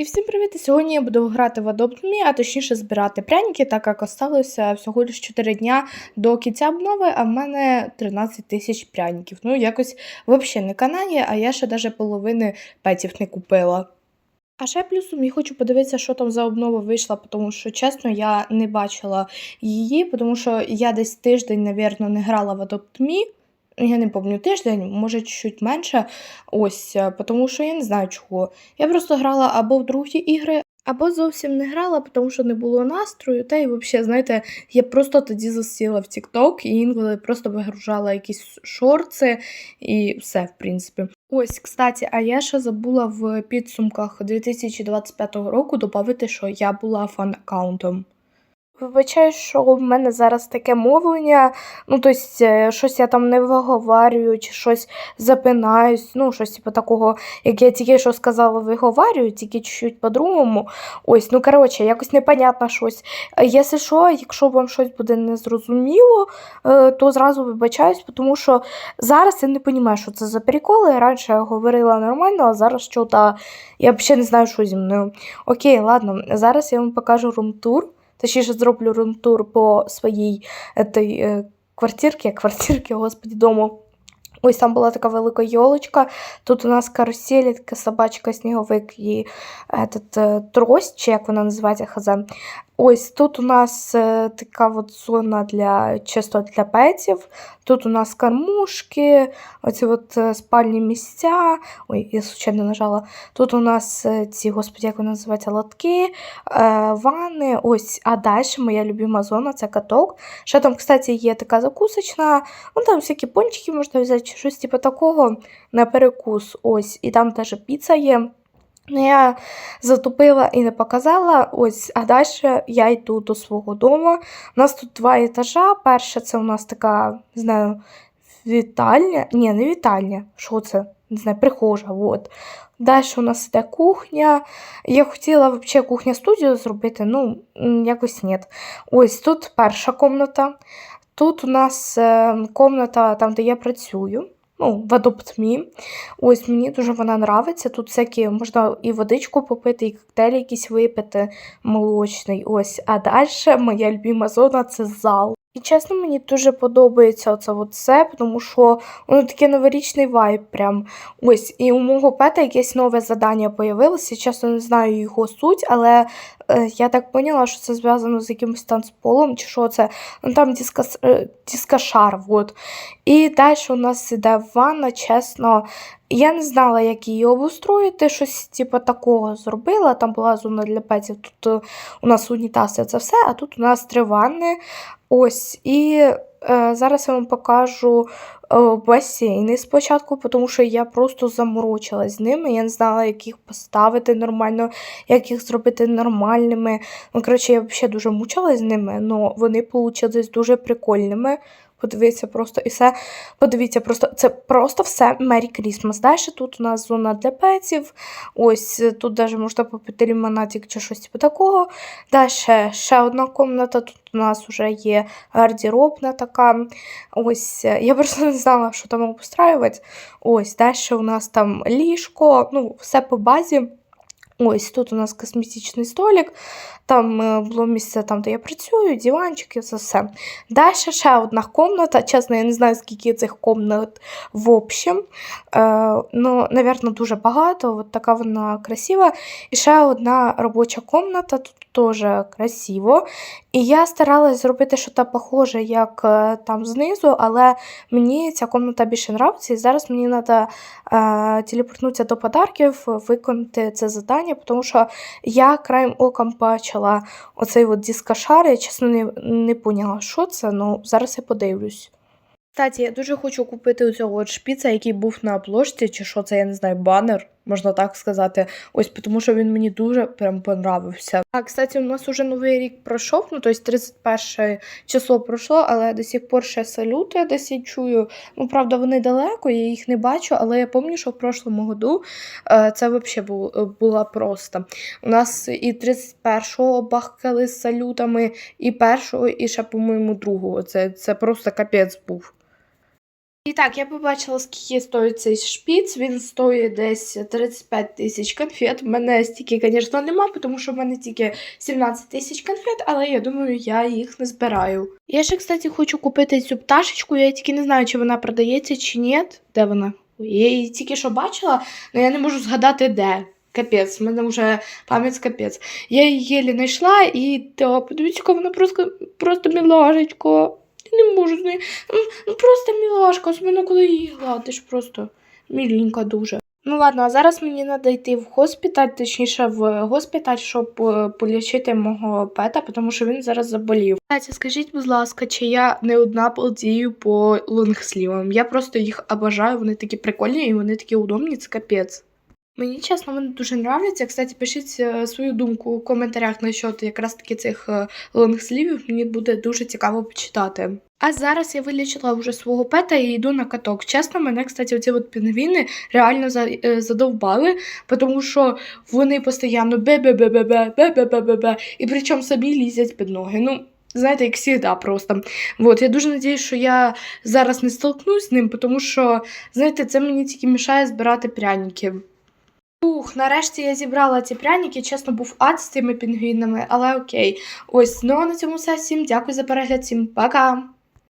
І всім привіт! Сьогодні я буду грати в Adopt Me, а точніше збирати пряники, так як осталося всього лише 4 дня до кінця обнови, а в мене 13 тисяч пряників. Ну, якось взагалі не канає, а я ще навіть половини петів не купила. А ще плюсом я хочу подивитися, що там за обнова вийшла, тому що, чесно, я не бачила її, тому що я десь тиждень, навірно, не грала в Adopt Me. Я не пам'ятаю тиждень, може чуть менше. Ось, е, тому що я не знаю чого. Я просто грала або в другі ігри, або зовсім не грала, тому що не було настрою. Та й взагалі, знаєте, я просто тоді засіла в TikTok і інколи просто вигружала якісь шорти і все, в принципі. Ось, кстати, а я ще забула в підсумках 2025 року додати, що я була фан-аккаунтом. Вибачаю, що в мене зараз таке мовлення. Ну, тобто, щось я там не виговарюю, чи щось запинаюсь, ну, щось типу такого, як я тільки що сказала, виговарюю, тільки чуть-чуть по-другому. Ось, ну коротше, якось непонятно щось. Е, Якщо що, якщо вам щось буде незрозуміло, е, то зразу вибачаюсь, тому що зараз я не розумію, що це за приколи. Раніше я говорила нормально, а зараз що-то я взагалі не знаю, що зі мною. Окей, ладно, зараз я вам покажу румтур. Точніше, зроблю румтур по своїй этой, е, квартирці, квартирці, господі, дому. Ось там була така велика йолочка. Тут у нас карусель, така собачка, сніговик і этот, е, трость, чи як вона називається, хз. Ось тут у нас е, така от зона для чисто для петів. Тут у нас кормушки, оці от е, спальні місця. Ой, я случайно нажала. Тут у нас ці, господи, як вони називаються, лотки, ванни. Ось, а далі моя любима зона це каток. Ще там, кстати, є така закусочна. Ну там всякі пончики можна взяти, чи щось типу такого на перекус. Ось, і там теж піца є. Ну, я затупила і не показала. Ось, а далі я йду до свого дому. У нас тут два етажа. Перше, це у нас така, не знаю, вітальня. Ні, не вітальня. Що це? Не знаю, прихожа. Вот. Далі у нас іде кухня. Я хотіла взагалі кухня-студію зробити, ну, якось ні. Ось тут перша комната. Тут у нас е, комната, там, де я працюю ну, в Me. Ось мені дуже вона нравиться. Тут всякі можна і водичку попити, і коктейль якийсь випити молочний. Ось. А далі моя любима зона це зал. І чесно, мені дуже подобається оце все, тому що воно таке новорічний вайб. Прям. Ось, і у мого пета якесь нове завдання появилося. Чесно, не знаю його суть, але я так поняла, що це зв'язано з якимось танцполом, чи що це. Ну там дискос, е, дискошар. Вот. І далі у нас іде ванна, чесно. Я не знала, як її обустроїти, щось типу такого зробила. Там була зона для петів. Тут е, у нас унітаз це все, а тут у нас три ванни. Ось. І е, зараз я вам покажу е, басейни спочатку, тому що я просто заморочилась з ними. Я не знала, як їх поставити нормально, як їх зробити нормальними. Ну, коротше, я взагалі дуже мучилась з ними, але вони вийшли дуже прикольними. Подивіться просто і все. Подивіться, просто це просто все Merry Christmas. Далі тут у нас зона для петів. Ось тут навіть можна попити лімонадик чи щось типу такого. Далі ще одна кімната. Тут у нас вже є гардеробна така. Ось я просто не знала, що там обустраювати. Ось, далі у нас там ліжко, ну, все по базі. Ось тут у нас косметичний столик, там було місце, там, де я працюю, диванчики, це все. Далі ще одна комната. Чесно, я не знаю, скільки цих комнат в общем. Е, ну, Навірно, дуже багато. От така вона красива. І ще одна робоча комната. Тут теж красиво. І я старалась зробити щось похоже, як там знизу, але мені ця комната більше подобається. І зараз мені треба е, телепортнутися до подарків, виконати це завдання, тому що я краєм оком бачила оцей от дискошар, я чесно не, не поняла, що це, але зараз я подивлюсь. Кстати, я дуже хочу купити цього от шпіца, який був на обложці, чи що це, я не знаю, банер, можна так сказати. Ось тому що він мені дуже прям понравився. А, кстати, у нас уже новий рік пройшов, ну тобто 31 число пройшло, але до сих пор ще салюти десь я чую. Ну, правда, вони далеко, я їх не бачу, але я пам'ятаю, що в прошлому году е, це взагалі було, було просто. У нас і 31-го бахкали з салютами, і першого, і ще, по-моєму, другого. Це, це просто капець був. І так, я побачила, скільки стоїть цей шпіц. Він стоїть десь 35 тисяч конфет. У мене стільки, звісно, нема, тому що в мене тільки 17 тисяч конфет, але я думаю, я їх не збираю. Я ще, кстати, хочу купити цю пташечку. Я тільки не знаю, чи вона продається, чи ні. Де вона? Я її тільки що бачила, але я не можу згадати де. Капець, в мене вже пам'ять капець. Я її єлі знайшла і та, подивіться, вона просто, просто мілашечко. Не можу з нею. Ну, просто мілашка, особливо коли її гладиш, просто міленька дуже. Ну ладно, а зараз мені треба йти в госпіталь, точніше в госпіталь, щоб е, полічити мого пета, тому що він зараз заболів. Скажіть, будь ласка, чи я не одна балдію по лонгслівам? Я просто їх обожаю, вони такі прикольні і вони такі удобні, це капець. Мені чесно, вони дуже нравляться. Кстати, пишіть е, свою думку у коментарях насчет якраз таки цих е, лонгслівів. Мені буде дуже цікаво почитати. А зараз я вилічила вже свого пета і йду на каток. Чесно, мене, кстати, оці от пінгвіни реально е, задовбали, тому що вони постійно бе-бе-бе-бе-бе, бе-бе-бе-бе-бе, і причому собі лізять під ноги. Ну, знаєте, як завжди просто. Вот, я дуже надіюсь, що я зараз не столкнусь з ним, тому що, знаєте, це мені тільки мішає збирати пряники. Ух, нарешті я зібрала ці пряники. Чесно, був ад з цими пінгвінами, але окей. Ось, ну а на цьому все. Всім дякую за перегляд, всім пока!